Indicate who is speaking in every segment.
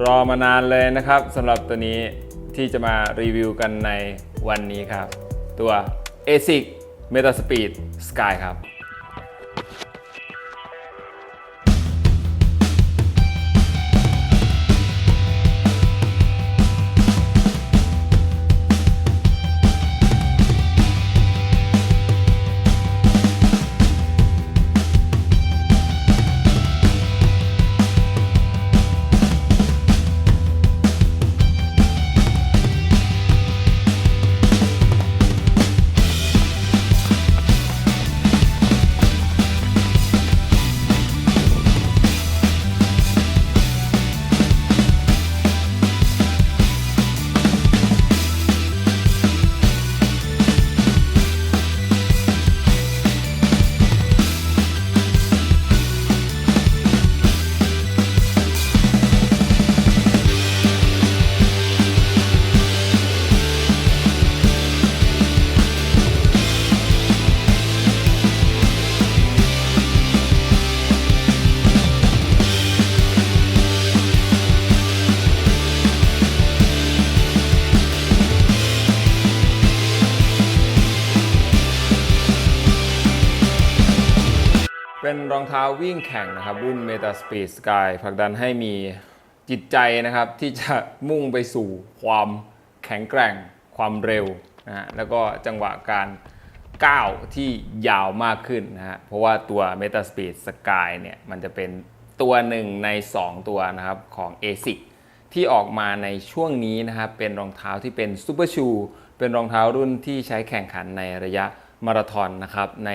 Speaker 1: รอมานานเลยนะครับสำหรับตัวนี้ที่จะมารีวิวกันในวันนี้ครับ ตัว ASIC Metaspeed Sky ครับ แข่งนะครับรุ่น Meta Speed Sky ผลักดันให้มีจิตใจนะครับที่จะมุ่งไปสู่ความแข็งแกร่งความเร็วนะฮะแล้วก็จังหวะการก้าวที่ยาวมากขึ้นนะฮะเพราะว่าตัว Meta Speed Sky เนี่ยมันจะเป็นตัวหนึ่งใน 2 ตัวนะครับของ ASIC ที่ออกมาในช่วงนี้นะครับเป็นรองเท้าที่เป็นซูเปอร์ชูเป็นรองเท้ารุ่นที่ใช้แข่งขันในระยะมาราธอนนะครับใน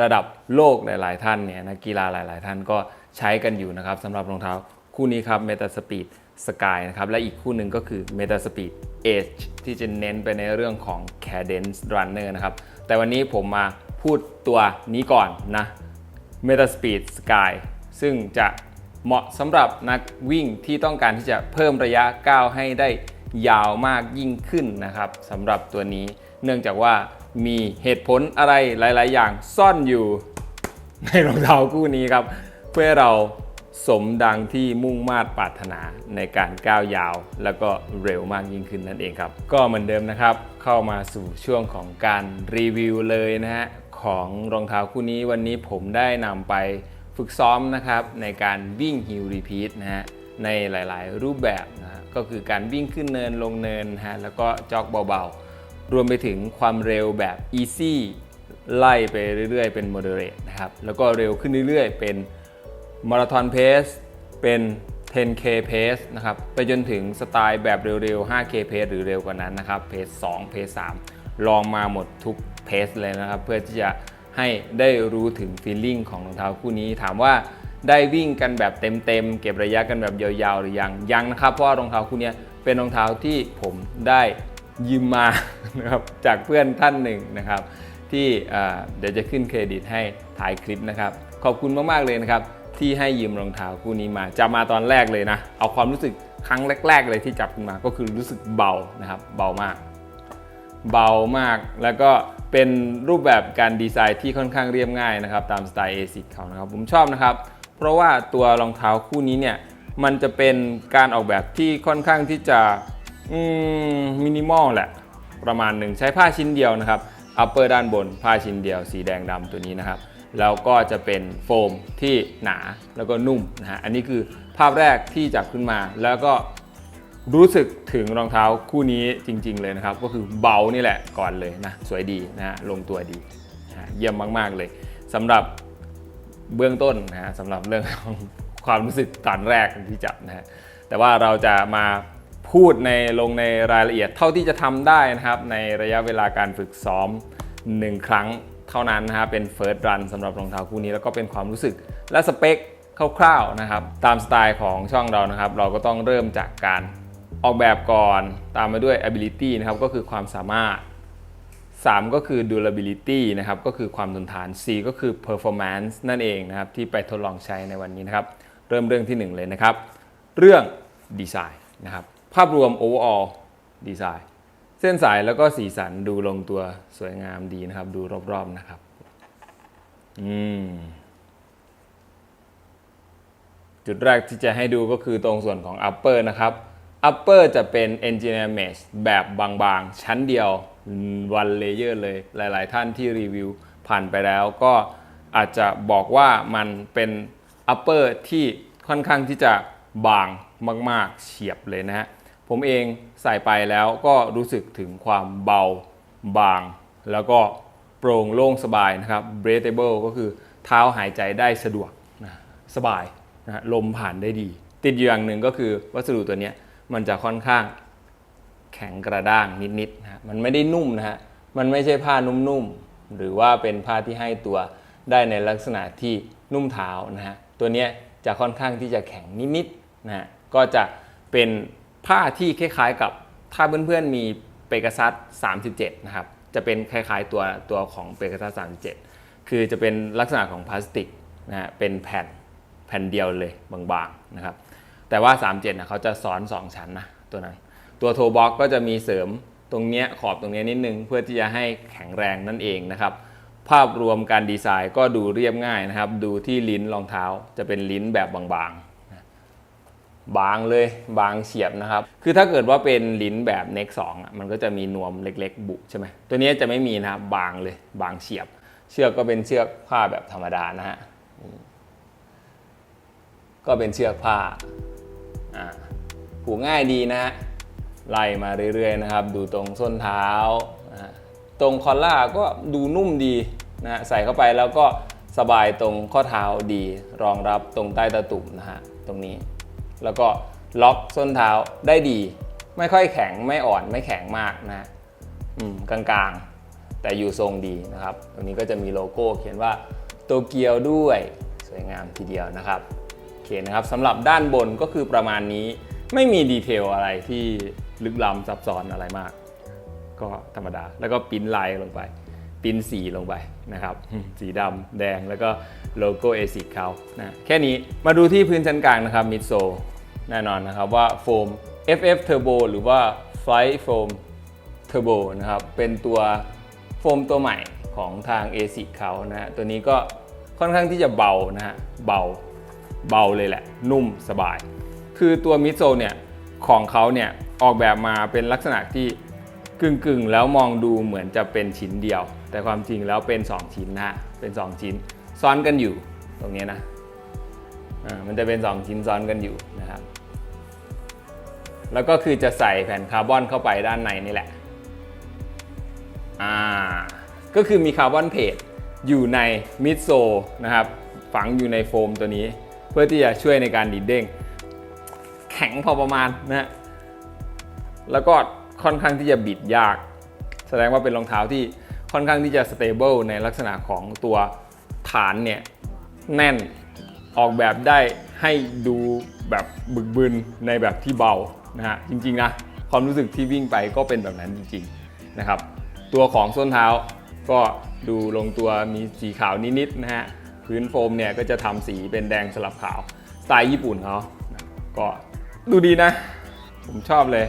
Speaker 1: ระดับโลกหลาย ๆ ท่านเนี่ยนักกีฬาหลาย ๆ ท่านก็ใช้กันอยู่นะครับสำหรับรองเท้าคู่นี้ครับ Meta Speed Sky นะครับและอีกคู่หนึ่งก็คือ Meta Speed Edge ที่จะเน้นไปในเรื่องของ Cadence Runner นะครับแต่วันนี้ผมมาพูดตัวนี้ก่อนนะ Metaspeed Sky ซึ่งจะเหมาะสำหรับนักวิ่งที่ต้องการที่จะเพิ่มระยะก้าวให้ได้ยาวมากยิ่งขึ้นนะครับสำหรับตัวนี้ เนื่องจากว่า มีเหตุผลอะไรหลาย ๆ อย่างซ่อนอยู่ ในรองเท้าคู่นี้ครับ เพื่อเราสมดังที่มุ่งมา่ปรารถนาในการก้าวยาว แล้วก็เร็วมากยิ่งขึ้นนั่นเองครับ ก็เหมือนเดิมนะครับ เข้ามาสู่ช่วงของการรีวิวเลยนะฮะของรองเท้าคู่นี้วันนี้ผมได้นำไปฝึกซ้อมนะครับ ในการวิ่งฮิลรีพีทนะฮะในหลาย ๆ รูปแบบนะฮะก็คือการวิ่งขึ้นเนินลงเนินนะฮะแล้วก็จ็อกเบา ๆ รวมไปถึงความเร็วแบบ easy ไล่ไปเรื่อยๆ เป็น moderate นะครับ แล้วก็เร็วขึ้นเรื่อยๆ เป็นมาราธอนเพสเป็น 10k pace นะครับ ไปจนถึงสไตล์แบบเร็วๆ 5k pace หรือเร็วกว่านั้นนะครับเพส2เพส3ลองมาหมดทุกเพสเลยนะครับ เพื่อที่จะให้ได้รู้ถึงฟีลลิ่งของรองเท้าคู่นี้ ถามว่าได้วิ่งกันแบบเต็มๆ เก็บระยะกันแบบยาวๆ หรือยัง ยังนะครับ เพราะว่ารองเท้าคู่นี้เป็นรองเท้าที่ผมได้ ยืมมานะครับจากเพื่อนท่านหนึ่งนะครับ ที่เดี๋ยวจะขึ้นเครดิตให้ถ่ายคลิปนะครับ ขอบคุณมากๆเลยนะครับ ที่ให้ยืมรองเท้าคู่นี้มาจับมาตอนแรกเลยนะ เอาความรู้สึกครั้งแรก ๆ เลยที่จับขึ้นมาก็คือรู้สึกเบานะครับ เบามาก เบามากแล้วก็เป็นรูปแบบการดีไซน์ที่ค่อนข้างเรียบง่ายนะครับ ตามสไตล์ ASIC เขานะครับ ผมชอบนะครับ เพราะว่าตัวรองเท้าคู่นี้เนี่ยมันจะเป็นการออกแบบที่ค่อนข้างที่จะ มินิมอลแหละ ประมาณหนึ่งใช้ผ้าชิ้นเดียวนะครับอัปเปอร์ด้านบนผ้าชิ้นเดียว สีแดงดำตัวนี้นะครับ แล้วก็จะเป็นโฟมที่หนาแล้วก็นุ่มนะฮะอันนี้คือภาพแรกที่จับขึ้นมา แล้วก็รู้สึกถึงรองเท้าคู่นี้จริง ๆ เลยนะครับ ก็คือเบานี่แหละก่อนเลยนะ สวยดีนะฮะลงตัวดีฮะเยี่ยมมาก ๆ เลยสำหรับเบื้องต้นนะฮะสำหรับเรื่องของความรู้สึกตอนแรกที่จับนะฮะแต่ว่าเราจะมา พูดในลงในรายละเอียดเท่าที่จะทำได้นะครับ ในระยะเวลาการฝึกซ้อม 1 ครั้งเท่านั้นนะฮะเป็น First Run สำหรับรองเท้าคู่นี้แล้วก็เป็นความรู้สึกและสเปคคร่าวๆนะครับ ตามสไตล์ของช่องเรานะครับ เราก็ต้องเริ่มจากการออกแบบก่อนตามมาด้วย ability นะครับก็คือความสามารถ 3 ก็คือ durability นะครับก็คือความทนทาน 4 ก็คือ performance นั่นเองนะครับที่ไปทดลองใช้ในวันนี้นะครับ เริ่มเรื่องที่ 1 เลยนะครับ เรื่องดีไซน์นะครับ ภาพรวม overall ดีไซน์เส้นสายแล้วก็สีสันดูลงตัวสวยงามดีนะครับ ดูรอบๆนะครับ อืม จุดแรกที่จะให้ดูก็คือตรงส่วนของ upper นะครับ upper จะเป็น engineer mesh แบบบางๆ ชั้นเดียว one layer เลย หลายๆ ท่านที่รีวิวผ่านไปแล้วก็อาจจะบอกว่ามันเป็น upper ที่ค่อนข้างที่จะบางมาก ๆ เฉียบเลยนะฮะ ผมเองใส่ไปแล้วก็รู้สึกถึงความเบาบาง แล้วก็โปร่งโล่งสบายนะครับ breathable ก็คือเท้าหายใจได้สะดวกนะสบายนะลมผ่านได้ดี ติดอยู่อย่างหนึ่งก็คือวัสดุตัวนี้มันจะค่อนข้างแข็งกระด้างนิดๆนะฮะมันไม่ได้นุ่มนะฮะ มันไม่ใช่ผ้านุ่มๆ หรือว่าเป็นผ้าที่ให้ตัวได้ในลักษณะที่นุ่มเท้านะฮะ ตัวนี้จะค่อนข้างที่จะแข็งนิดๆนะฮะ ก็จะเป็น ผ้าที่คล้ายๆกับถ้าเพื่อนๆมีเปกัซัส37 นะครับ จะเป็นคล้ายๆตัวตัวของเปกัซัส37 คือจะเป็นลักษณะของพลาสติกนะฮะเป็นแผ่นแผ่นเดียวเลยบางๆนะครับ แต่ว่า 37นะเขาจะซ้อน 2 ชั้นนะตัวนั้น ตัวโทบ็อกก็จะมีเสริมตรงเนี้ยขอบตรงเนี้ยนิดนึง เพื่อที่จะให้แข็งแรงนั่นเองนะครับ ภาพรวมการดีไซน์ก็ดูเรียบง่ายนะครับ ดูที่ลิ้นรองเท้าจะเป็นลิ้นแบบบางๆ บางเลยบางเฉียบนะครับ คือถ้าเกิดว่าเป็นลิ้นแบบเน็กสองมันก็จะมีนวมเล็กๆ บุใช่ไหมตัวนี้จะไม่มีนะครับบางเลยบางเฉียบ เชือกก็เป็นเชือกผ้าแบบธรรมดานะฮะก็เป็นเชือกผ้าผูกง่ายดีนะฮะไล่มาเรื่อยๆนะครับ ดูตรงส้นเท้าตรงคอลล่าก็ดูนุ่มดีนะฮะใส่เข้าไปแล้วก็สบายตรงข้อเท้าดี รองรับตรงใต้ตะตุ่มนะฮะตรงนี้ แล้วก็ล็อกส้นเท้าได้ดี ไม่ค่อยแข็งไม่อ่อนไม่แข็งมากนะฮะอืมกลางๆ แต่อยู่ทรงดีนะครับ ตรงนี้ก็จะมีโลโก้เขียนว่าโตเกียวด้วยสวยงามทีเดียวนะครับโอเคนะครับสำหรับด้านบนก็คือประมาณนี้ไม่มีดีเทลอะไรที่ลึกล้ำซับซ้อนอะไรมาก ก็ธรรมดาแล้วก็ปิ้นลายลงไป ปิ้นสีลงไปนะครับ สีดำแดงแล้วก็โลโก้เอซิเขานะแค่นี้มาดูที่พื้นชั้นกลางนะครับมิดโซแน่นอนนะครับว่าโฟม FF Turbo หรือว่า Flight Foam Turbo นะครับ เป็นตัวโฟมตัวใหม่ของทาง a s i c เขานะฮะตัวนี้ก็ค่อนข้างที่จะเบานะฮะเบาเบาเลยแหละ นุ่มสบาย คือตัวมิโซเนี่ย ของเขาเนี่ย ออกแบบมาเป็นลักษณะที่กึ่งกึ่งๆแล้วมองดูเหมือนจะเป็นชิ้นเดียว แต่ความจริงแล้วเป็น 2 ชิ้นนะเป็น 2 ชิ้นซ้อนกันอยู่ตรงนี้นะมันจะเป็น 2 ชิ้นซ้อนกันอยู่นะครับ แล้วก็คือจะใส่แผ่นคาร์บอนเข้าไปด้านในนี่แหละอ่าก็คือมีคาร์บอนเพจอยู่ในมิดโซนะครับฝังอยู่ในโฟมตัวนี้ เพื่อที่จะช่วยในการดีดเด้ง แข็งพอประมาณนะแล้วก็ค่อนข้างที่จะบิดยาก แสดงว่าเป็นรองเท้าที่ ค่อนข้างที่จะสเตเบิลในลักษณะของตัวฐานเนี่ยแน่นออกแบบได้ให้ดูแบบบึกบึนในแบบที่เบานะฮะจริงๆนะความรู้สึกที่วิ่งไปก็เป็นแบบนั้นจริงๆนะครับ ตัวของส้นเท้าก็ดูลงตัวมีสีขาวนิดๆนะฮะพื้นโฟมเนี่ยก็จะทำสีเป็นแดงสลับขาวสไตล์ญี่ปุ่นเขานะก็ดูดีนะ ผมชอบเลย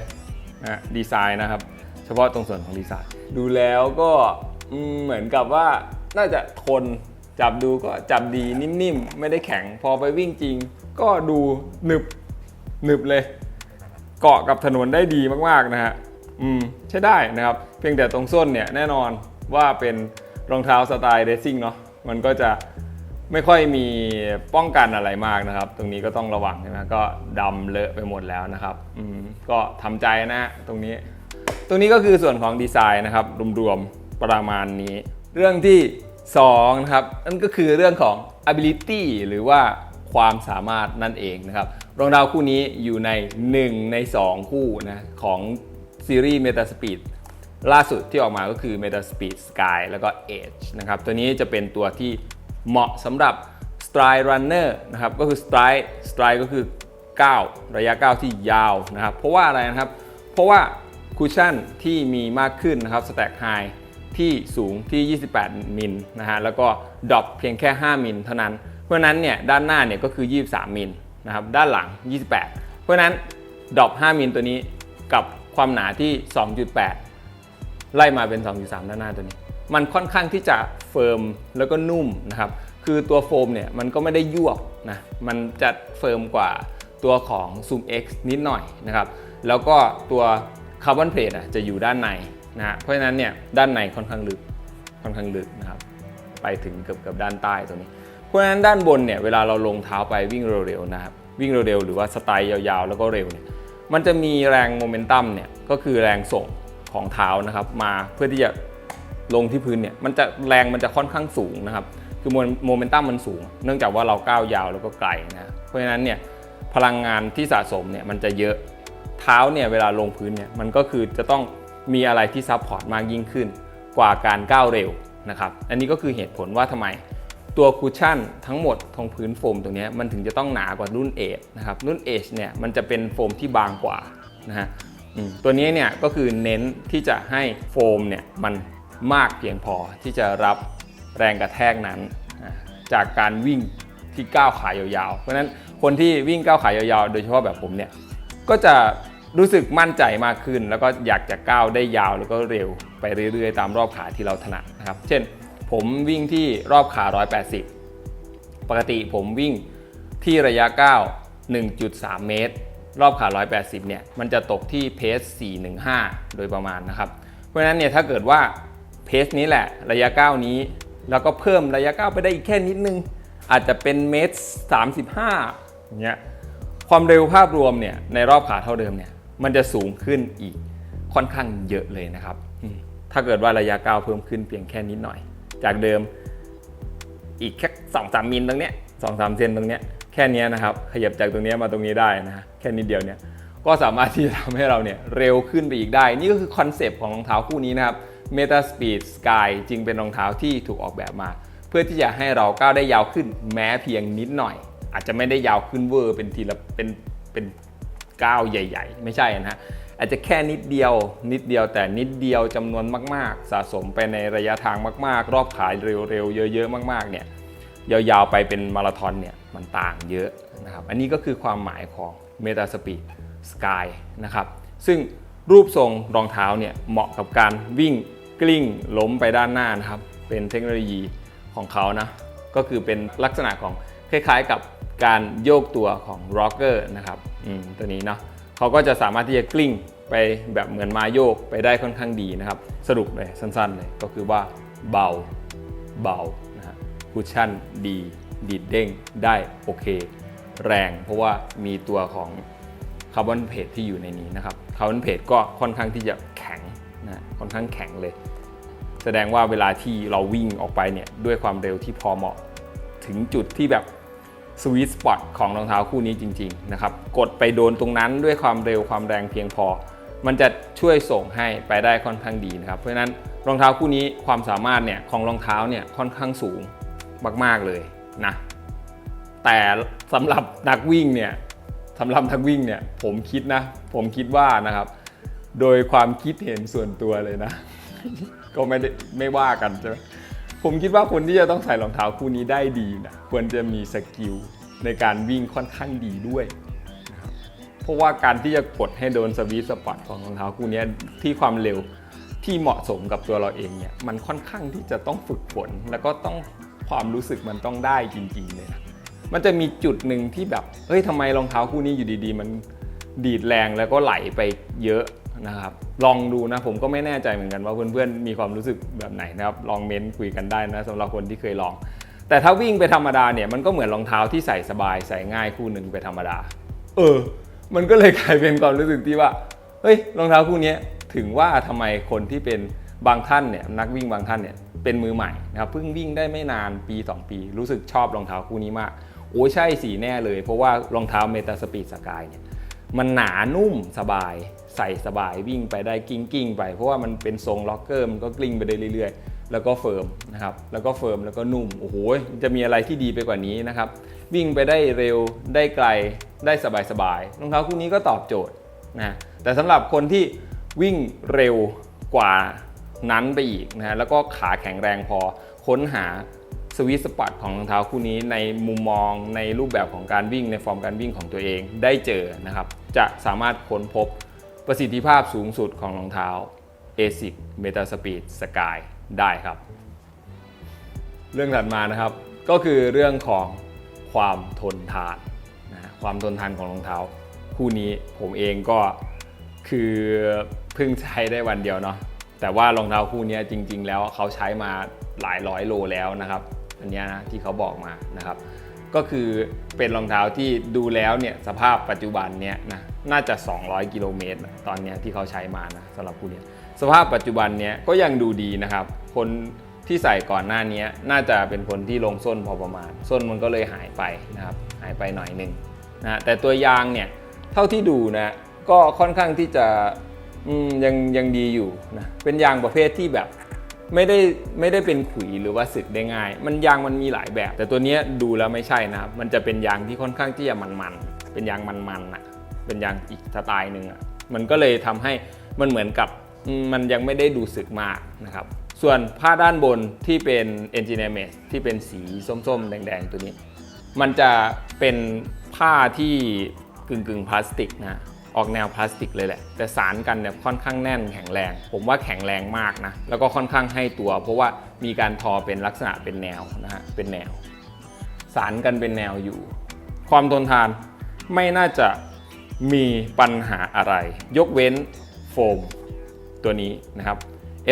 Speaker 1: นะดีไซน์นะครับ เฉพาะตรงส่วนของดีไซน์ ดูแล้วก็เหมือนกับว่าน่าจะทนจับดูก็จับดีนิ่มๆ ไม่ได้แข็งพอไปวิ่งจริง ก็ดูหนึบหนึบเลย เกาะกับถนนได้ดีมากๆนะฮะอืมใช้ได้นะครับ เพียงแต่ตรงส้นเนี่ยแน่นอนว่าเป็นรองเท้าสไตล์เรซซิ่งเนาะมันก็จะไม่ค่อยมีป้องกันอะไรมากนะครับ ตรงนี้ก็ต้องระวังใช่ไหมก็ดำเลอะไปหมดแล้วนะครับอืมก็ทำใจนะตรงนี้ ตรงนี้ก็คือส่วนของดีไซน์นะครับรวมๆประมาณนี้ เรื่องที่2นะครับนั่นก็คือเรื่องของ ability หรือว่าความสามารถนั่นเองนะครับรองเท้าคู่นี้อยู่ใน 1 ใน 2 คู่นะของซีรีส์ Meta Speed ล่าสุดที่ออกมาก็คือ Meta Speed Sky แล้วก็ Edge นะครับตัวนี้จะเป็นตัวที่เหมาะสำหรับ Stride Runner นะครับก็คือ Stride Stride ก็คือก้าระยะก้าที่ยาวนะครับเพราะว่าอะไรนะครับ เพราะว่า คูชั่นที่มีมากขึ้นนะครับสแต็กไฮที่สูงที่ 28 มิลนะฮะแล้วก็ดรอปเพียงแค่ 5 มิลเท่านั้น เพราะนั้นเนี่ยด้านหน้าเนี่ยก็คือ 23 มิลนะครับด้านหลัง 28 เพราะนั้นดรอป 5 มิลตัวนี้กับความหนาที่ 2.8 ไล่มาเป็น 2.3 ด้านหน้าตัวนี้ มันค่อนข้างที่จะเฟิร์มแล้วก็นุ่มนะครับคือตัวโฟมเนี่ยมันก็ไม่ได้ยวบนะมันจะเฟิร์มกว่าตัวของ Zoom X นิดหน่อยนะครับแล้วก็ตัวาร์บอนเพลทจะอยู่ด้านในนะฮะเพราะฉะนั้นเนี่ยด้านในค่อนข้างลึกค่อนข้างลึกนะครับไปถึงเกือบเกือบด้านใต้ตรงนี้ เพราะฉะนั้นด้านบนเนี่ยเวลาเราลงเท้าไปวิ่งเร็วๆนะครับวิ่งเร็วๆหรือว่าสไตล์ยาวๆ แล้วก็เร็วเนี่ยมันจะมีแรงโมเมนตัมเนี่ยก็คือแรงส่งของเท้านะครับมาเพื่อที่จะลงที่พื้นเนี่ยมันจะแรงมันจะค่อนข้างสูงนะครับคือโมเมนตัมมันสูง เนื่องจากว่าเราก้าวยาวแล้วก็ไกลนะเพราะฉะนั้นเนี่ยพลังงานที่สะสมเนี่ยมันจะเยอะ เท้าเนี่ยเวลาลงพื้นเนี่ยมันก็คือจะต้องมีอะไรที่ซับพอร์ตมากยิ่งขึ้น กว่าการก้าวเร็วนะครับ อันนี้ก็คือเหตุผลว่าทำไมตัวคูชั่นทั้งหมดของพื้นโฟมตรงนี้มันถึงจะต้องหนากว่ารุ่นเอชนะครับรุ่นเอชเนี่ยมันจะเป็นโฟมที่บางกว่านะฮะตัวนี้เนี่ยก็คือเน้นที่จะให้โฟมเนี่ยมันมากเพียงพอที่จะรับแรงกระแทกนั้น จากการวิ่งที่ก้าวขายาวๆ เพราะฉะนั้นคนที่วิ่งก้าวขายาวๆ โดยเฉพาะแบบผมเนี่ย ก็จะรู้สึกมั่นใจมากขึ้น แล้วก็อยากจะก้าวได้ยาวแล้วก็เร็วไปเรื่อยๆ ตามรอบขาที่เราถนัดนะครับ เช่น ผมวิ่งที่รอบขา 180 ปกติผมวิ่งที่ระยะก้าว1.3 เมตร รอบขา 180 เนี่ย มันจะตกที่เพส 415 โดยประมาณนะครับ เพราะฉะนั้นเนี่ยถ้าเกิดว่าเพสนี้แหละระยะก้าวนี้ แล้วก็เพิ่มระยะก้าวไปได้อีกแค่นิดนึง อาจจะเป็นเมตร 35เงี้ย ความเร็วภาพรวมเนี่ยในรอบขาเท่าเดิมเนี่ยมันจะสูงขึ้นอีกค่อนข้างเยอะเลยนะครับ ถ้าเกิดว่าระยะก้าวเพิ่มขึ้นเพียงแค่นิดหน่อย จากเดิมอีกแค่สองสามมิลตรงเนี้ยสองสามเซนตรงเนี้ยแค่นี้นะครับขยับจากตรงเนี้ยมาตรงนี้ได้นะฮะแค่นิดเดียวเนี่ยก็สามารถที่จะทำให้เราเนี่ยเร็วขึ้นไปอีกได้ นี่ก็คือคอนเซปต์ของรองเท้าคู่นี้นะครับ Meta Speed Sky จึงเป็นรองเท้าที่ถูกออกแบบมา เพื่อที่จะให้เราก้าวได้ยาวขึ้นแม้เพียงนิดหน่อย อาจจะไม่ได้ยาวขึ้นเวอร์เป็นทีละเป็นเป็นก้าวใหญ่ ๆ ไม่ใช่นะฮะอาจจะแค่นิดเดียว นิดเดียวแต่นิดเดียวจำนวนมาก ๆ สะสมไปในระยะทางมาก ๆ รอบขายเร็ว ๆ เยอะ ๆ มาก ๆ เนี่ยยาว ๆ ไปเป็นมาราธอนเนี่ยมันต่างเยอะนะครับ อันนี้ก็คือความหมายของ Meta Speed Sky นะครับ ซึ่งรูปทรงรองเท้าเนี่ยเหมาะกับการวิ่งกลิ้งล้มไปด้านหน้านะครับ เป็นเทคโนโลยีของเขานะ ก็คือเป็นลักษณะของคล้ายๆกับ การโยกตัวของ rocker นะครับอืมตัวนี้เนาะเขาก็จะสามารถที่จะกลิ้งไปแบบเหมือนมาโยกไปได้ค่อนข้างดีนะครับ สรุปเลยสั้นๆเลยก็คือว่าเบาเบานะฮะคุชชั่นดีดีดเด้งได้โอเค แรงเพราะว่ามีตัวของคาร์บอนเพจที่อยู่ในนี้นะครับคาร์บอนเพจก็ค่อนข้างที่จะแข็งนะค่อนข้างแข็งเลย แสดงว่าเวลาที่เราวิ่งออกไปเนี่ยด้วยความเร็วที่พอเหมาะ ถึงจุดที่แบบ สวีทสปอตของรองเท้าคู่นี้จริงๆนะครับกดไปโดนตรงนั้นด้วยความเร็วความแรงเพียงพอ มันจะช่วยส่งให้ไปได้ค่อนข้างดีนะครับเพราะฉะนั้นรองเท้าคู่นี้ความสามารถเนี่ยของรองเท้าเนี่ยค่อนข้างสูงมาก ๆเลยนะแต่สำหรับนักวิ่งเนี่ยสำหรับนักวิ่งเนี่ยผมคิดนะ ผมคิดว่านะครับ โดยความคิดเห็นส่วนตัวเลยนะ ก็ไม่ได้ไม่ว่ากันใช่ไหม ผมคิดว่าคนที่จะต้องใส่รองเท้าคู่นี้ได้ดีนะควรจะมีสกิลในการวิ่งค่อนข้างดีด้วยนะเพราะว่าการที่จะกดให้โดนสวีทสปอตของรองเท้าคู่นี้ที่ความเร็วที่เหมาะสมกับตัวเราเองเนี่ยมันค่อนข้างที่จะต้องฝึกฝนแล้วก็ต้องความรู้สึกมันต้องได้จริงๆเลยนะมันจะมีจุดหนึ่งที่แบบเฮ้ยทำไมรองเท้าคู่นี้อยู่ดีๆ มันดีดแรงแล้วก็ไหลไปเยอะ นะครับลองดูนะผมก็ไม่แน่ใจเหมือนกันว่าเพื่อนๆมีความรู้สึกแบบไหนนะครับลองเม้นคุยกันได้นะสำหรับคนที่เคยลอง แต่ถ้าวิ่งไปธรรมดาเนี่ยมันก็เหมือนรองเท้าที่ใส่สบายใส่ง่ายคู่หนึ่งไปธรรมดา เออ มันก็เลยกลายเป็นความรู้สึกที่ว่าเฮ้ยรองเท้าคู่นี้ถึงว่าทำไมคนที่เป็นบางท่านเนี่ยนักวิ่งบางท่านเนี่ยเป็นมือใหม่นะครับเพิ่งวิ่งได้ไม่นานปี 2 ปี รู้สึกชอบรองเท้าคู่นี้มากโอ้ใช่สีแน่เลย เพราะว่ารองเท้าเมตาสปีดสกายเนี่ย มันหนานุ่มสบาย ใส่สบายวิ่งไปได้กิ้งกิ้งไป เพราะว่ามันเป็นทรงล็อกเกอร์มันก็กลิ้งไปได้เรื่อยๆ แล้วก็เฟิร์มนะครับแล้วก็เฟิร์มแล้วก็นุ่มโอ้โหจะมีอะไรที่ดีไปกว่านี้นะครับวิ่งไปได้เร็วได้ไกลได้สบายๆรองเท้าคู่นี้ก็ตอบโจทย์นะแต่สำหรับคนที่วิ่งเร็วกว่านั้นไปอีกนะแล้วก็ขาแข็งแรงพอค้นหา สวิตสปอตของรองเท้าคู่นี้ในมุมมองในรูปแบบของการวิ่งในฟอร์มการวิ่งของตัวเองได้เจอนะครับ จะสามารถค้นพบประสิทธิภาพสูงสุดของรองเท้า ASIC Metaspeed Sky ได้ครับ เรื่องถัดมานะครับ ก็คือเรื่องของความทนทานนะความทนทานของรองเท้า คู่นี้ผมเองก็คือเพิ่งใช้ได้วันเดียวเนาะแต่ว่ารองเท้าคู่นี้จริง ๆ แล้วเขาใช้มาหลายร้อยโลแล้วนะครับ อันนี้นะที่เขาบอกมานะครับ ก็คือเป็นรองเท้าที่ดูแล้วเนี่ยสภาพปัจจุบันเนี่ยนะน่าจะ 200 กิโลเมตรตอนเนี้ยที่เขาใช้มานะสำหรับคู่เนี้ยสภาพปัจจุบันเนี้ยก็ยังดูดีนะครับ คนที่ใส่ก่อนหน้านี้น่าจะเป็นคนที่ลงส้นพอประมาณ ส้นมันก็เลยหายไปนะครับหายไปหน่อยหนึ่งนะแต่ตัวยางเนี่ยเท่าที่ดูนะก็ค่อนข้างที่จะยังยังดีอยู่นะเป็นยางประเภทที่แบบ ไม่ได้ไม่ได้เป็นขุยหรือว่าสึกได้ง่าย มันยางมันมีหลายแบบ แต่ตัวนี้ดูแล้วไม่ใช่นะครับ มันจะเป็นยางที่ค่อนข้างที่จะมันๆ เป็นยางมันๆอะ เป็นยางอีกสไตล์หนึ่งอะ มันก็เลยทำให้มันเหมือนกับมมันยังไม่ได้ดูสึกมากนะครับ ส่วนผ้าด้านบนที่เป็น engineer mesh ที่เป็นสีส้มๆ แดงๆ ตัวนี้ มันจะเป็นผ้าที่กึ่งๆพลาสติกนะ ออกแนวพลาสติกเลยแหละ แต่สารกันเนี่ยค่อนข้างแน่นแข็งแรง ผมว่าแข็งแรงมากนะ แล้วก็ค่อนข้างให้ตัว เพราะว่ามีการทอเป็นลักษณะเป็นแนวนะฮะเป็นแนว สารกันเป็นแนวอยู่ ความทนทานไม่น่าจะมีปัญหาอะไร ยกเว้นโฟมตัวนี้นะครับ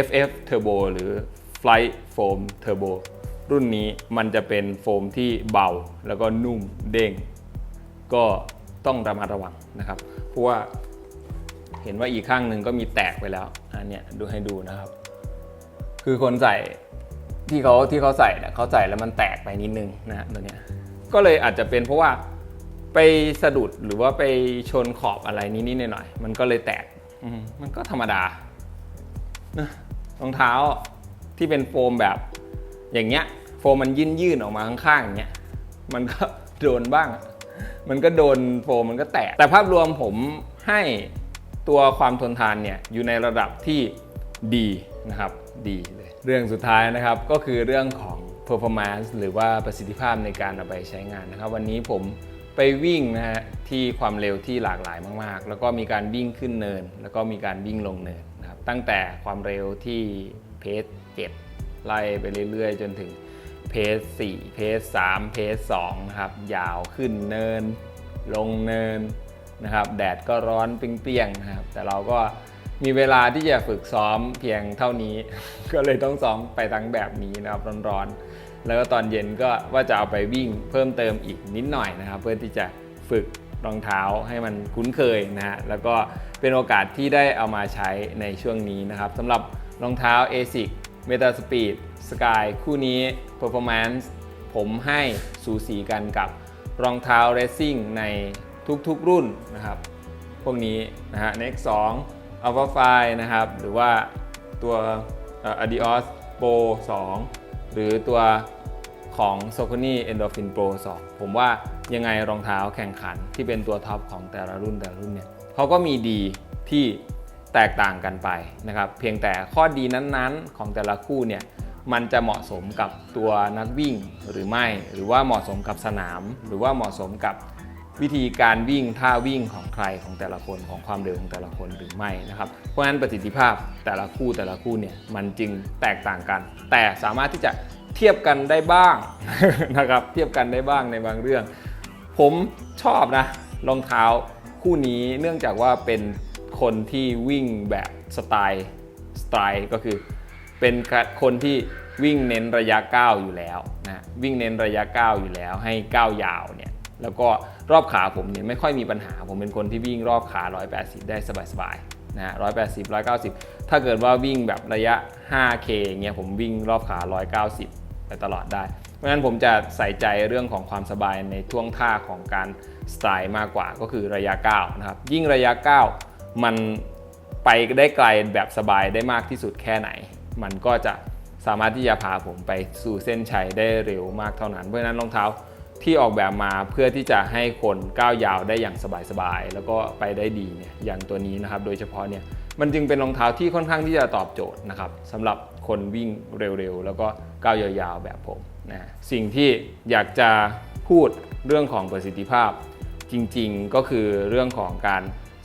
Speaker 1: FF Turbo หรือ Flight Foam Turbo รุ่นนี้มันจะเป็นโฟมที่เบาแล้วก็นุ่มเด้ง ก็ต้องระมัดระวังนะครับ ราะว่าเห็นว่าอีกข้างหนึ่งก็มีแตกไปแล้วอันเนี้ยดูให้ดูนะครับ คือคนใส่ที่เขาที่เขาใส่เนี่ยเขาใส่แล้วมันแตกไปนิดนึงนะฮะตัวเนี้ยก็เลยอาจจะเป็นเพราะว่าไปสะดุดหรือว่าไปชนขอบอะไรนิดๆหน่อยๆมันก็เลยแตกมันก็ธรรมดานะรองเท้าที่เป็นโฟมแบบอย่างเงี้ย โฟมมันยื่นยื่นๆออกมาข้างๆอย่างเงี้ยมันก็โดนบ้าง มันก็โดนโฟมมันก็แตก แต่ภาพรวมผมให้ตัวความทนทานเนี่ยอยู่ในระดับที่ดีนะครับ ดีเลย เรื่องสุดท้ายนะครับก็คือเรื่องของ performance หรือว่าประสิทธิภาพในการเอาไปใช้งานนะครับ วันนี้ผมไปวิ่งนะฮะที่ความเร็วที่หลากหลายมาก ๆ แล้วก็มีการวิ่งขึ้นเนิน แล้วก็มีการวิ่งลงเนินนะครับตั้งแต่ความเร็วที่เพจ7ไล่ไปเรื่อย ๆ จนถึง เพจ4เพจ3เพจ2นะครับ ยาวขึ้นเนิน ลงเนินนะครับ แดดก็ร้อนเปรี้ยงๆนะครับ แต่เราก็มีเวลาที่จะฝึกซ้อมเพียงเท่านี้ ก็เลยต้องซ้อมไปทั้งแบบนี้นะครับร้อนๆ แล้วก็ตอนเย็นก็ว่าจะเอาไปวิ่งเพิ่มเติมอีกนิดหน่อยนะครับ เพื่อที่จะฝึกรองเท้าให้มันคุ้นเคยนะฮะ แล้วก็เป็นโอกาสที่ได้เอามาใช้ในช่วงนี้นะครับสำหรับรองเท้า ASIC Meta Speed Sky คู่นี้ Performance ผมให้สูสีกันกับรองเท้า Racing ในทุกๆรุ่นนะครับ พวกนี้นะฮะ Next 2 Alpha Fly นะครับ หรือว่าตัว Adios Pro 2 หรือตัวของ s o c o n y Endorphin Pro 2 ผมว่ายังไงรองเท้าแข่งขันที่เป็นตัวท็อปของแต่ละรุ่นแต่ละรุ่นเนี่ยเขาก็มีดีที่แตกต่างกันไปนะครับ เพียงแต่ข้อดีนั้นๆของแต่ละคู่เนี่ย มันจะเหมาะสมกับตัวนักวิ่งหรือไม่ หรือว่าเหมาะสมกับสนาม หรือว่าเหมาะสมกับวิธีการวิ่งท่าวิ่งของใครของแต่ละคนของความเร็วของแต่ละคนหรือไม่นะครับ เพราะฉะนั้นประสิทธิภาพแต่ละคู่แต่ละคู่เนี่ยมันจึงแตกต่างกัน แต่สามารถที่จะเทียบกันได้บ้างนะครับ เทียบกันได้บ้างในบางเรื่อง ผมชอบนะรองเท้าคู่นี้เนื่องจากว่าเป็นคนที่วิ่งแบบสไตล์สไตล์ก็คือ เป็นคนที่วิ่งเน้นระยะก้าวอยู่แล้วนะวิ่งเน้นระยะก้าวอยู่แล้ว ให้ก้าวยาวเนี่ยแล้วก็รอบขาผมเนี่ยไม่ค่อยมีปัญหา ผมเป็นคนที่วิ่งรอบขา 180 ได้สบายๆนะ180 190 ถ้าเกิดว่าวิ่งแบบระยะ 5K เงี้ยผมวิ่งรอบขา 190 ไปตลอดได้ เพราะฉะนั้นผมจะใส่ใจเรื่องของความสบายในท่วงท่าของการสไตล์มากกว่าก็คือระยะก้านะครับยิ่งระยะก้ามันไปได้ไกลแบบสบายได้มากที่สุดแค่ไหน มันก็จะสามารถที่จะพาผมไปสู่เส้นชัยได้เร็วมากเท่านั้น เพราะฉะนั้นรองเท้าที่ออกแบบมาเพื่อที่จะให้คนก้าวยาวได้อย่างสบายๆ แล้วก็ไปได้ดีเนี่ยอย่างตัวนี้นะครับ โดยเฉพาะเนี่ยมันจึงเป็นรองเท้าที่ค่อนข้างที่จะตอบโจทย์นะครับสำหรับคนวิ่งเร็วๆ แล้วก็ก้าวยาวๆ แบบผมนะสิ่งที่อยากจะพูดเรื่องของประสิทธิภาพ จริงๆก็คือเรื่องของการ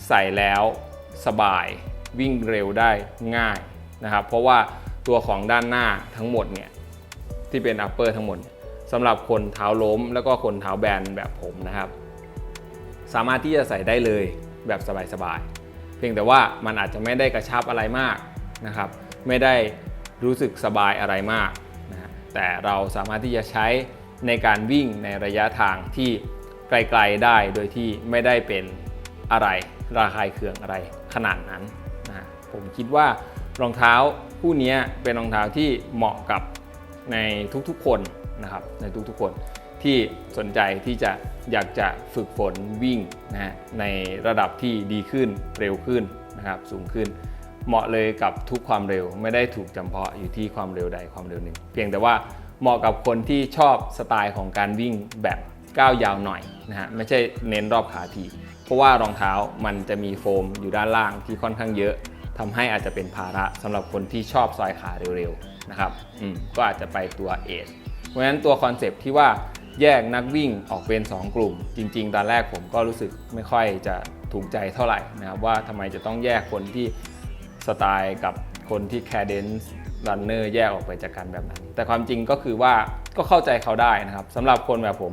Speaker 1: ใส่แล้วสบายวิ่งเร็วได้ง่าย นะครับ เพราะว่าตัวของด้านหน้าทั้งหมดเนี่ยที่เป็น upper ทั้งหมดสำหรับคนเท้าล้ม แล้วก็คนเท้าแบนแบบผมนะครับ สามารถที่จะใส่ได้เลยแบบสบายๆ เพียงแต่ว่ามันอาจจะไม่ได้กระชับอะไรมากนะครับ ไม่ได้รู้สึกสบายอะไรมากนะแต่เราสามารถที่จะใช้ในการวิ่งในระยะทางที่ไกลๆได้โดยที่ไม่ได้เป็นอะไรระคายเคืองอะไรขนาดนั้นนะผมคิดว่า รองเท้าคู่นี้เป็นรองเท้าที่เหมาะกับในทุกๆคนนะครับในทุกๆคนที่สนใจที่จะอยากจะฝึกฝนวิ่งนะฮะในระดับที่ดีขึ้นเร็วขึ้นนะครับสูงขึ้น เหมาะเลยกับทุกความเร็ว ไม่ได้ถูกจำเพาะอยู่ที่ความเร็วใดความเร็วหนึ่ง เพียงแต่ว่าเหมาะกับคนที่ชอบสไตล์ของการวิ่งแบบก้าวยาวหน่อยนะฮะไม่ใช่เน้นรอบขาทีเพราะว่ารองเท้ามันจะมีโฟมอยู่ด้านล่างที่ค่อนข้างเยอะ ทำให้อาจจะเป็นภาระสำหรับคนที่ชอบซอยขาเร็วๆนะครับอืมก็อาจจะไปตัวเอชเพราะฉะนั้นตัวคอนเซปต์ที่ว่าแยกนักวิ่งออกเป็น 2 กลุ่ม จริง ๆ ตอนแรกผมก็รู้สึกไม่ค่อยจะถูกใจเท่าไหร่นะครับว่าทำไมจะต้องแยกคนที่สไตล์กับคนที่ cadence runner แยกออกไปจากกันแบบนั้น แต่ความจริงก็คือว่าก็เข้าใจเขาได้นะครับสำหรับคนแบบผม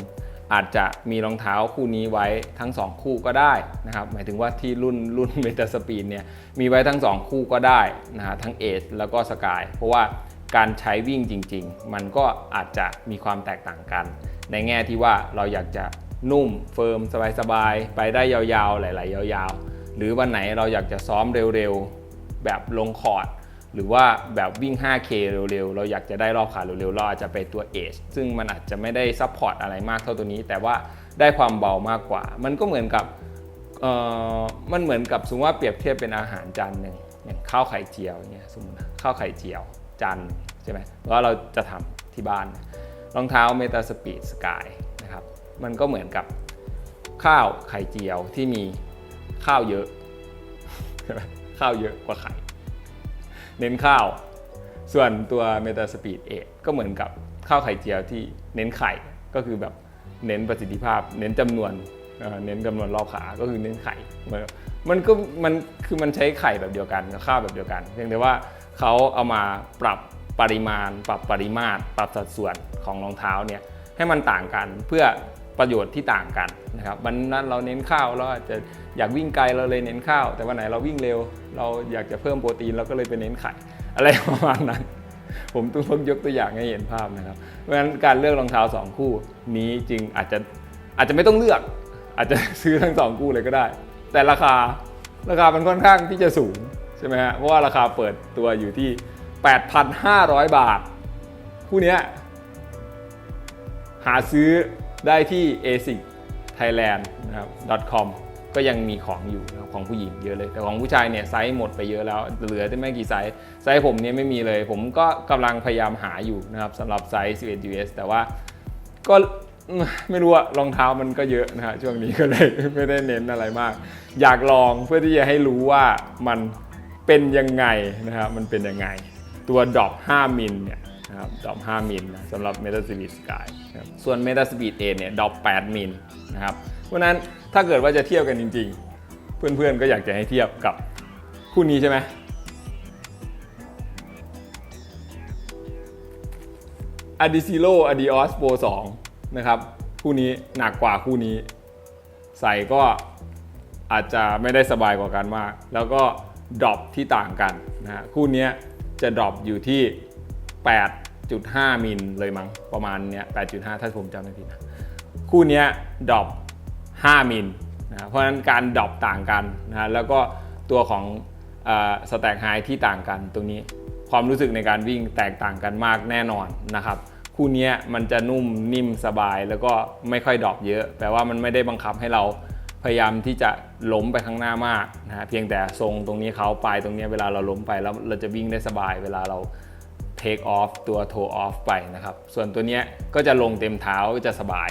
Speaker 1: อาจจะมีรองเท้าคู่นี้ไว้ทั้ง 2 คู่ก็ได้นะครับ หมายถึงว่าที่รุ่นรุ่นเมตาสปีนเนี่ยมีไว้ทั้ง 2 คู่ก็ได้นะฮะทั้งเอชแล้วก็สกายเพราะว่าการใช้วิ่งจริง ๆ มันก็อาจจะมีความแตกต่างกัน ในแง่ที่ว่าเราอยากจะนุ่มเฟิร์มสบายๆ ไปได้ยาวๆ หลาย ๆ ยาวๆ หรือวันไหนเราอยากจะซ้อมเร็วๆ แบบลงคอร์ด หรือว่าแบบวิ่ง 5K เร็วๆ เราอยากจะได้รอบขาเร็วๆ เราอาจจะไปตัว Edge ซึ่งมันอาจจะไม่ได้ซัพพอร์ตอะไรมากเท่าตัวนี้ แต่ว่าได้ความเบามากกว่า มันก็เหมือนกับมันเหมือนกับสมมติว่าเปรียบเทียบเป็นอาหารจานหนึ่งอย่างข้าวไข่เจียวเนี่ยสมมติข้าวไข่เจียวจานใช่ไหมแล้วเราจะทำที่บ้านรองเท้าเมตาสปีดสกายนะครับมันก็เหมือนกับข้าวไข่เจียวที่มีข้าวเยอะข้าวเยอะกว่าไข่ เน้นข้าว ส่วนตัวเมตาสปีดเอก็เหมือนกับข้าวไข่เจียวที่เน้นไข่ก็คือแบบเน้นประสิทธิภาพ เน้นจำนวนเน้นจำนวนรอบขาก็คือเน้นไข่ มันก็มันคือมันใช้ไข่แบบเดียวกันกับข้าวแบบเดียวกัน เพียงแต่ว่าเขาเอามาปรับปริมาณ ปรับปริมาตร ปรับสัดส่วนของรองเท้าเนี่ยให้มันต่างกันเพื่อ ประโยชน์ที่ต่างกันนะครับวันนั้นเราเน้นข้าวเราอาจจะอยากวิ่งไกลเราเลยเน้นข้าว แต่วันไหนเราวิ่งเร็ว เราอยากจะเพิ่มโปรตีนเราก็เลยไปเน้นไข่อะไรประมาณนั้น ผมตัวเพิ่งยกตัวอย่างให้เห็นภาพนะครับ เพราะฉะนั้นการเลือกรองเท้า 2 คู่นี้จึงอาจจะอาจจะไม่ต้องเลือก อาจจะซื้อทั้ง 2 คู่เลยก็ได้ แต่ราคาราคามันค่อนข้างที่จะสูงใช่ไหมฮะเพราะว่าราคาเปิดตัวอยู่ที่ 8,500 บาท คู่นี้หาซื้อ ได้ที่ asic thailand นะครับ .com ก็ยังมีของอยู่ของผู้หญิงเยอะเลย แต่ของผู้ชายเนี่ยไซส์หมดไปเยอะแล้ว เหลือแต่ไม่กี่ไซส์ไซส์ผมเนี่ยไม่มีเลย ผมก็กำลังพยายามหาอยู่นะครับสำหรับไซส์ 11 US แต่ว่าก็ไม่รู้อะรองเท้ามันก็เยอะนะฮะช่วงนี้ก็เลยไม่ได้เน้นอะไรมาก อยากลองเพื่อที่จะให้รู้ว่ามันเป็นยังไงนะครับมันเป็นยังไง ตัวดรอป5มิลเนี่ยนะครับดรอป5มิลนะสำหรับ Meta Speed Sky ส่วน Meta Speed A เนี่ยดรอป8มิลนะครับ เพราะนั้นถ้าเกิดว่าจะเทียบกันจริง ๆ เพื่อนๆก็อยากจะให้เทียบกับคู่นี้ใช่ไหม a d i s i l o Adios Pro 2นะครับคู่นี้หนักกว่าคู่นี้ ใส่ก็อาจจะไม่ได้สบายกว่ากันมาก แล้วก็ดรอปที่ต่างกันนะคู่นี้จะดรอปอยู่ที่ 8.5 มิลเลยมั้งประมาณเนี้ย8.5 ถ้าผมจำไม่ผิดนะคู่นี้ดรอป5มิลนะเพราะฉะนั้นการดรอปต่างกันนะแล้วก็ตัวของสแต็กไฮที่ต่างกันตรงนี้ความรู้สึกในการวิ่งแตกต่างกันมากแน่นอนนะครับคู่นี้มันจะนุ่มนิ่มสบายแล้วก็ไม่ค่อยดรอปเยอะ แปลว่ามันไม่ได้บังคับให้เราพยายามที่จะล้มไปข้างหน้ามากนะเพียงแต่ทรงตรงนี้เขาปลายตรงนี้เวลาเราล้มไปแล้วเราจะวิ่งได้สบาย เวลาเรา take off ตัว toe off ไปนะครับ ส่วนตัวเนี้ยก็จะลงเต็มเท้าจะสบาย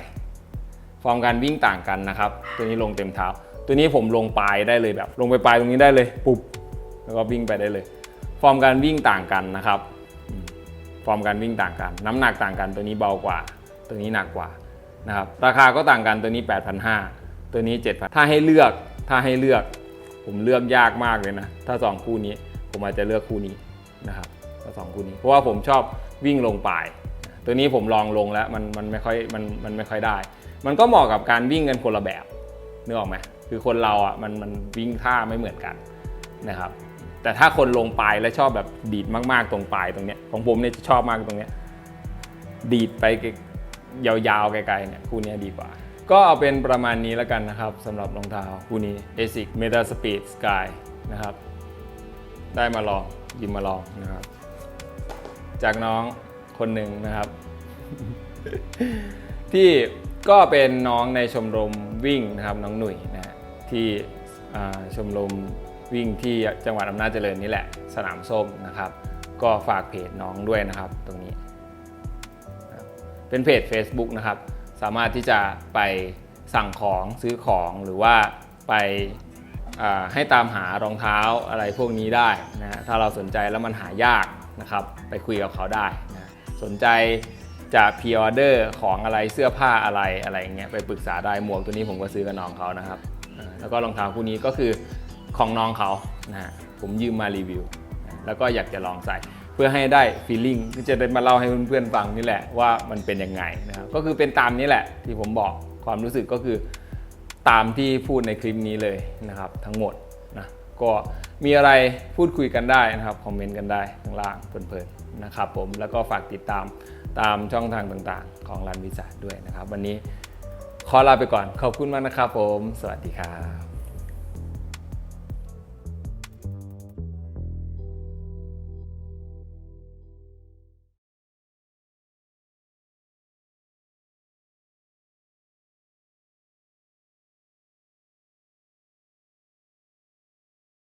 Speaker 1: ฟอร์มการวิ่งต่างกันนะครับ ตัวนี้ลงเต็มเท้า ตัวนี้ผมลงปลายได้เลยแบบ ลงไปปลายตรงนี้ได้เลยปุ๊บแล้วก็วิ่งไปได้เลย ฟอร์มการวิ่งต่างกันนะครับ ฟอร์มการวิ่งต่างกัน น้ำหนักต่างกันตัวนี้เบากว่า ตัวนี้หนักกว่านะครับราคาก็ต่างกันตัวนี้ 8,500 ตัวนี้ 7,000 ถ้าให้เลือกถ้าให้เลือก ผมเลือกยากมากเลยนะ ถ้าสองคู่นี้ ผมอาจจะเลือกคู่นี้นะครับ สองคู่นี้ เพราะว่าผมชอบวิ่งลงปลาย ตัวนี้ผมลองลงแล้วมันมันไม่ค่อยมันมันไม่ค่อยได้ มันก็เหมาะกับการวิ่งกันคนละแบบนึกออกไหมคือคนเราอะมันมันวิ่งท่าไม่เหมือนกันนะครับ แต่ถ้าคนลงปลายแล้วชอบแบบดีดมากๆตรงปลายตรงเนี้ยของผมเนี่ยจะชอบมากตรงเนี้ยดีดไปยาวๆไกลๆเนี่ยคู่นี้ดีกว่า ก็เอาเป็นประมาณนี้แล้วกันนะครับสำหรับรองเท้าคู่นี้ ASIC Meta Speed Sky นะครับ ได้มาลองยิมมาลองนะครับ จากน้องคนหนึ่งนะครับ ที่ก็เป็นน้องในชมรมวิ่งนะครับน้องหนุ่ยนะฮะที่ชมรมวิ่งที่จังหวัดอำนาจเจริญนี่แหละ สนามส้มนะครับ ก็ฝากเพจน้องด้วยนะครับตรงนี้ เป็นเพจ Facebook นะครับ สามารถที่จะไปสั่งของซื้อของหรือว่าไปให้ตามหารองเท้าอะไรพวกนี้ได้นะถ้าเราสนใจแล้วมันหายาก นะครับ ไปคุยกับเขาได้นะสนใจจะพ r ออเดอร์ของอะไรเสื้อผ้าอะไรอะไรอย่างเงี้ยไปปรึกษาได้หมวกตัวนี้ผมก็ซื้อกับน้องเขานะครับแล้วก็รองเท้าคู่นี้ก็คือของน้องเขานะผมยืมมารีวิว แล้วก็อยากจะลองใส่เพื่อให้ได้ฟีลลิ่งที่จะได้มาเล่าให้เพื่อนๆฟังนี่แหละว่ามันเป็นยังไงนะครับก็คือเป็นตามนี้แหละที่ผมบอกความรู้สึกก็คือตามที่พูดในคลิปนี้เลยนะครับ ทั้งหมด ก็มีอะไรพูดคุยกันได้นะครับคอมเมนต์กันได้ข้างล่างเพลินๆนะครับผมแล้วก็ฝากติดตามตามช่องทางต่างๆ ของรันวิจาด้วยนะครับ วันนี้ขอลาไปก่อนขอบคุณมากนะครับผม สวัสดีครับ